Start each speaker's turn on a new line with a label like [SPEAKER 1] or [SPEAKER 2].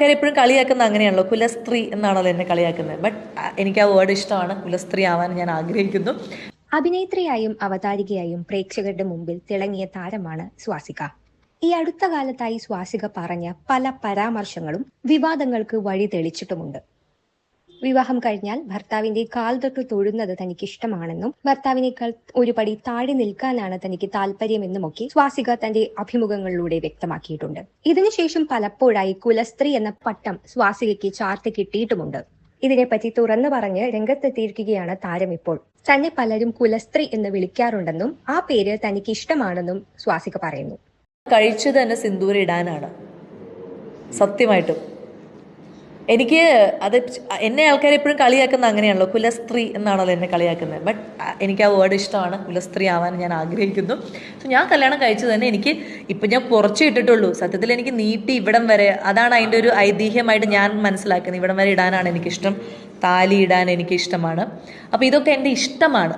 [SPEAKER 1] കാര്യം എപ്പോഴും കളിയാക്കുന്ന അങ്ങനെയാണല്ലോ. കുലസ്ത്രീ എന്നാണല്ലോ എന്നെ കളിയാക്കുന്നത്. ബട്ട് എനിക്ക് ആ വേർഡ് ഇഷ്ടമാണ്. കുലസ്ത്രീ ആവാൻ ഞാൻ ആഗ്രഹിക്കുന്നു.
[SPEAKER 2] അഭിനേത്രിയായും അവതാരികയായും പ്രേക്ഷകരുടെ മുമ്പിൽ തിളങ്ങിയ താരമാണ് സ്വാസിക. ഈ അടുത്ത കാലത്തായി സ്വാസിക പറഞ്ഞ പല പരാമർശങ്ങളും വിവാദങ്ങൾക്ക് വഴി തെളിച്ചിട്ടുമുണ്ട് വിവാഹം കഴിഞ്ഞാൽ ഭർത്താവിന്റെ കാൽ തൊട്ട് തൊഴുന്നത് തനിക്ക് ഇഷ്ടമാണെന്നും ഭർത്താവിനേക്കാൾ ഒരു പടി താഴെ നിൽക്കാനാണ് തനിക്ക് താല്പര്യമെന്നുമൊക്കെ സ്വാസിക തന്റെ അഭിമുഖങ്ങളിലൂടെ വ്യക്തമാക്കിയിട്ടുണ്ട്. ഇതിനുശേഷം പലപ്പോഴായി കുലസ്ത്രീ എന്ന പട്ടം സ്വാസികയ്ക്ക് ചാർത്തി കിട്ടിയിട്ടുമുണ്ട്. ഇതിനെപ്പറ്റി തുറന്നു പറഞ്ഞ് രംഗത്തെത്തിയിരിക്കുകയാണ് താരം ഇപ്പോൾ. തന്നെ പലരും കുലസ്ത്രീ എന്ന് വിളിക്കാറുണ്ടെന്നും ആ പേര് തനിക്ക് ഇഷ്ടമാണെന്നും സ്വാസിക പറയുന്നു.
[SPEAKER 1] കഴിച്ചു തന്നെ സിന്ദൂരിടാനാണ് സത്യമായിട്ടും. എനിക്ക് അത് എന്നെ ആൾക്കാർ എപ്പോഴും കളിയാക്കുന്ന അങ്ങനെയാണല്ലോ കുലസ്ത്രീ എന്നാണല്ലോ എന്നെ കളിയാക്കുന്നത്. ബട്ട് എനിക്ക് ആ വേർഡ് ഇഷ്ടമാണ് കുലസ്ത്രീ ആവാൻ ഞാൻ ആഗ്രഹിക്കുന്നു. സോ ഞാൻ കല്യാണം കഴിച്ചത് തന്നെ എനിക്ക് ഇപ്പം ഞാൻ കുറച്ച് ഇട്ടിട്ടുള്ളൂ. സത്യത്തിൽ എനിക്ക് നീട്ടി ഇവിടം വരെ അതാണ് അതിന്റെ ഒരു ഐതിഹ്യമായിട്ട് ഞാൻ മനസ്സിലാക്കുന്നത്. ഇവിടം വരെ ഇടാനാണ് എനിക്കിഷ്ടം. താലി ഇടാൻ എനിക്കിഷ്ടമാണ്. അപ്പോൾ ഇതൊക്കെ എന്റെ ഇഷ്ടമാണ്.